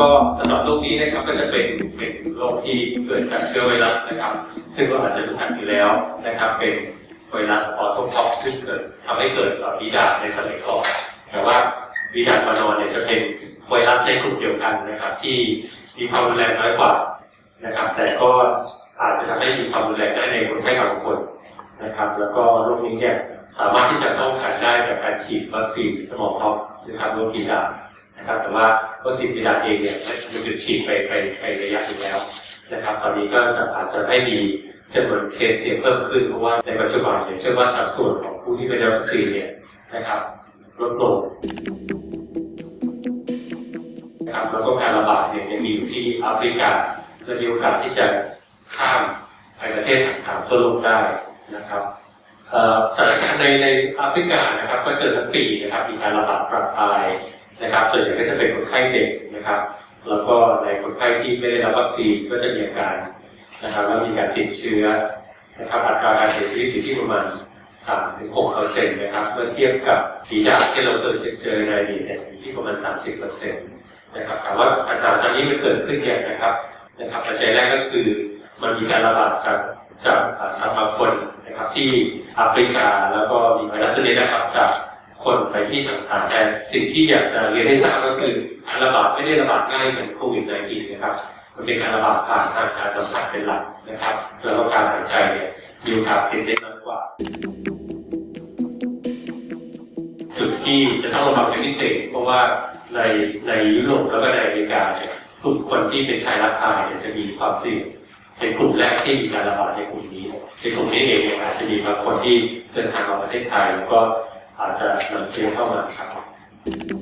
ก็สำหรับโรคนี้นะครับก็จะเป็นเป็นโรคที่เกิดจากเชื้อไวรัสนะครับ ซึ่งเราอาจจะรู้จักอยู่แล้วนะครับ เป็นไวรัสออโตพ็อกซึ่งเกิดทำให้เกิดฝีดาในสมัยก่อนแต่ว่าฝีดาษวานอนเนี่ยจะเป็นไวรัสในกลุ่มเดียวกันนะครับ ที่มีความรุนแรงน้อยกว่านะครับ แต่ก็อาจจะทำให้มีความรุนแรงได้ในคนไข้บางคนนะครับ แล้วก็โรคนี้เนี่ยสามารถที่จะป้องกันได้จากการฉีดวัคซีนสมองท็อกนะครับโรคฝีดา นะครับแต่ว่าวัคซีนซีดาเองเนี่ยมันหยุดฉีดไปไปไประยะหนึงแล้วนะครับ ตอนนี้ก็จะอาจจะไม่มีจำนวนเคสเนี่ยเพิ่มขึ้นเพราะว่าในปัจจุบันเนี่ยเชื่อว่าสัดส่วนของผู้ที่ไม่ได้รับวัคซีนเนี่ยนะครับลดลงนะครับแล้วก็การระบาดเนี่ยยังมีอยู่ที่แอฟริกาและมีโอกาสที่จะข้ามไปประเทศต่างๆทั่วโลกได้นะครับแต่ในในแอฟริกานะครับก็เจอทั้งปีนะครับมีการระบาดประปราย นะครับ ส่วนใหญ่ก็จะเป็นคนไข้เด็กนะครับ แล้วก็ในคนไข้ที่ไม่ได้รับวัคซีนก็จะมีอาการนะครับแล้วมีการติดเชื้อนะครับอัตราการเสียชีวิตอยู่ที่ประมาณ3ถึง6เปอร์เซ็นต์นะครับเมื่อเทียบกับฝีดาที่เราเคยเจอในอดีตอยู่ที่ประมาณ 30เปอร์เซ็นต์นะครับถามว่าปัญหาตอนนี้มันเกิดขึ้นอย่างนะครับนะครับปัจจัยแรกก็คือมันมีการระบาดจากจากอ่าสัตว์บางคนนะครับที่แอฟริกาแล้วก็มีไวรัสตัวนี้นะครับจาก คนไปที่ต่างๆแต่สิ่งที่อยากจะเรียนให้ทราบก็คือการระบาดไม่ได้ระบาดง่ายเหมือนโควิด -19 นะครับ มันเป็นการระบาดผ่านทางการสัมผัสเป็นหลักนะครับ แล้วก็การหายใจเนี่ยมีโอกาสเป็นได้น้อยกว่าจุดที่จะต้องระวังเป็นพิเศษ เพราะว่าในในยุโรปแล้วก็ในอเมริกาเนี่ยกลุ่มคนที่เป็นชายรักชายเนี่ยจะมีความเสี่ยงเป็นกลุ่มแรกที่มีการระบาดในกลุ่มนี้ ในกลุ่มนี้เองเนี่ยอาจจะมีบางคนที่เดินทางมาประเทศไทยแล้วก็ อาจจะนำเชื้อเข้ามาครับ